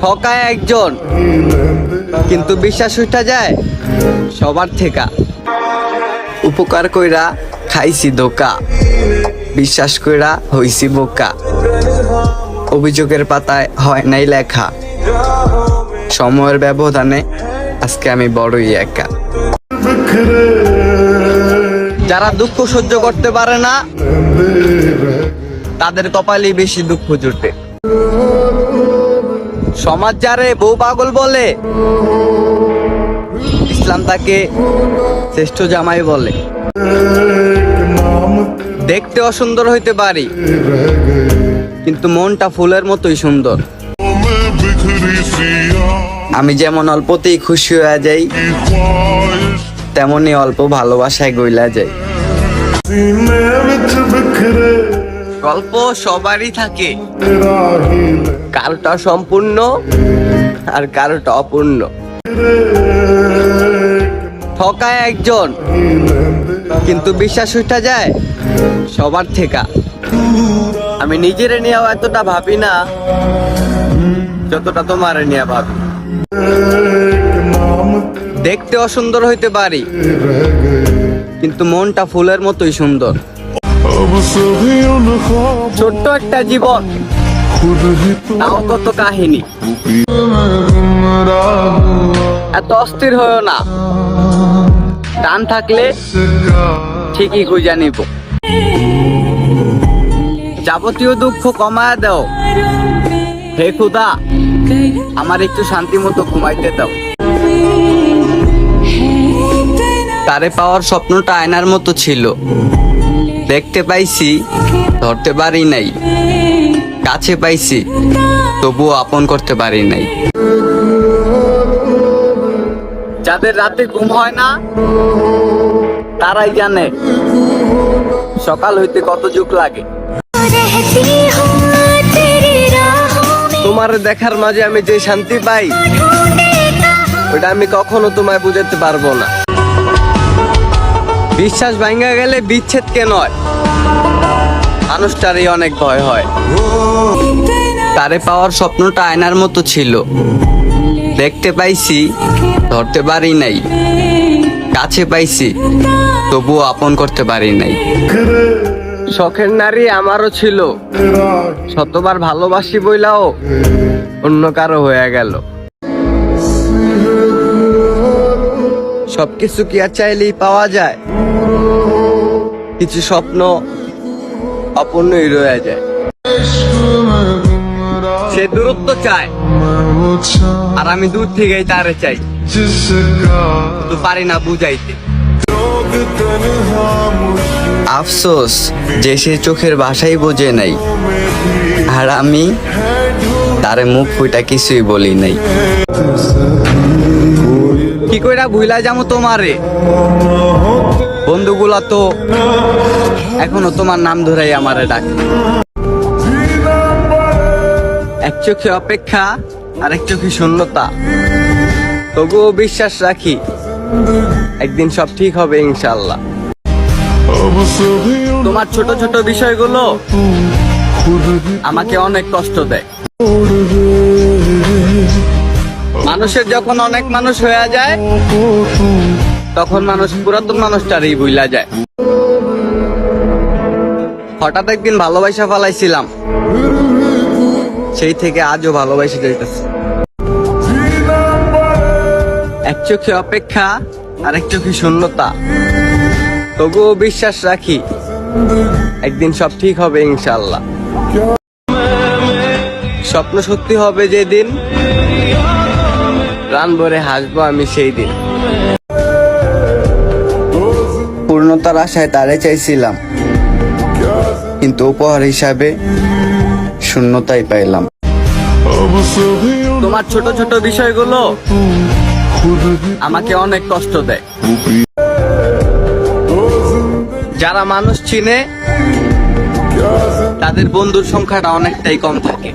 ঠকায় একজন, কিন্তু বিশ্বাস উঠা যায় সবার থেকে। উপকার কইরা খাইছি ধোকা, বিশ্বাস কইরা হইছি বোকা। অভিযোগের পাতায় হয় নাই লেখা। সময়ের ব্যবধানে আজকে আমি বড়ই একা। যারা দুঃখ সহ্য করতে পারে না তাদের কপালই বেশি দুঃখ জুটে। সমাজ যারে বউ পাগল বলে, ইসলাম তাকে শ্রেষ্ঠ জামাই বলে। দেখতে অসুন্দর হইতে পারি, কিন্তু মনটা ফুলের মতোই সুন্দর। আমি যেমন অল্পতেই খুশি হয়ে যাই, তেমনি অল্প ভালোবাসায় গইলা যাই। গল্প সবারই থাকে। কারোটা সম্পূর্ণ আর কারোটা অপূর্ণ। ঠকায় একজন, কিন্তু বিশ্বাস উঠা যায় সবার থেকে। আমি নিজের নিয়েও এতটা ভাবি না, যতটা তোমার নিয়ে ভাবি। দেখতে অসুন্দর হইতে পারি, কিন্তু মনটা ফুলের মতোই সুন্দর। ছোট্ট একটা জীবন, তাও কত কাহিনী। এত অস্থির হয়েও না। টান থাকলে ঠিকই খুঁজে নিব। যাবতীয় দুঃখ কমায় দাও। হে খুদা, আমার একটু শান্তি মতো ঘুমাইতে দাও। তারে পাওয়ার স্বপ্নটা আয়নার মতো ছিল। দেখতে পাইছি, ধরতে পারি নাই। কাছে পাইছি, তবুও আপন করতে পারি নাই। যাদের রাতে ঘুম হয় না, তারাই জানে সকাল হইতে কত যুগ লাগে। তোমার দেখার মাঝে আমি যে শান্তি পাই, ওটা আমি কখনো তোমায় বুঝাতে পারব না। বিশ্বাস ভাঙ্গা গেলে বিচ্ছেদ কে নয়। মানুষটারই অনেক ভয় হয়। তারে পাওয়ার স্বপ্নটা আয়নার মতো ছিল। দেখতে পাইছি, ধরতে পারি নাই। কাছে পাইছি, তবুও আপন করতে পারি নাই। শখের নারী আমারও ছিল। শতবার ভালোবাসি বইলাও, অন্য কারও হয়ে গেল। সবকিছু কি আর চাইলেই পাওয়া যায়? কিছু স্বপ্ন অপূর্ণই রয়ে যায়। সে দূরত্ব চায়, আর আমি দূর থেকেই তারে চাই। তো পারি না বুঝাইতে। আফসোস যে সে চোখের ভাষাই বোঝে নাই, আর আমি তারে মুখ ফুটা কিছুই বলি নাই। কি কইরা ভুইলা যাব তোমারে? বন্ধুগুলা তো এখনও তোমার নাম ধরেই আমারে ডাক। এক চোখে অপেক্ষা আর এক চোখে শূন্যতা। তবুও বিশ্বাস রাখি, একদিন সব ঠিক হবে ইনশাল্লাহ তোমার ছোট ছোট বিষয়গুলো আমাকে অনেক কষ্ট দেয়। মানুষের যখন অনেক মানুষ হয়ে যায়, তখন মানুষ, পুরাতন মানুষটারই ভুলা যায়। হঠাৎ একদিন ভালোবাসা ফালাইছিলাম সেই থেকে আজও ভালোবাসা যাইতেছে এক চোখে অপেক্ষা আর এক চোখে শূন্যতা। তবুও বিশ্বাস রাখি, একদিন সব ঠিক হবে ইনশাল্লাহ স্বপ্ন সত্যি হবে যেদিন প্রাণ ভরে হাসবো আমি সেই দিন। পূর্ণতার আশায় তারে চাইছিলাম কিন্তু উপহার হিসাবে শূন্যতাই পাইলাম। তোমার ছোট ছোট বিষয়গুলো আমাকে অনেক কষ্ট দেয়। যারা মানুষ চিনে তাদের বন্ধুর সংখ্যাটা অনেকটাই কম থাকে।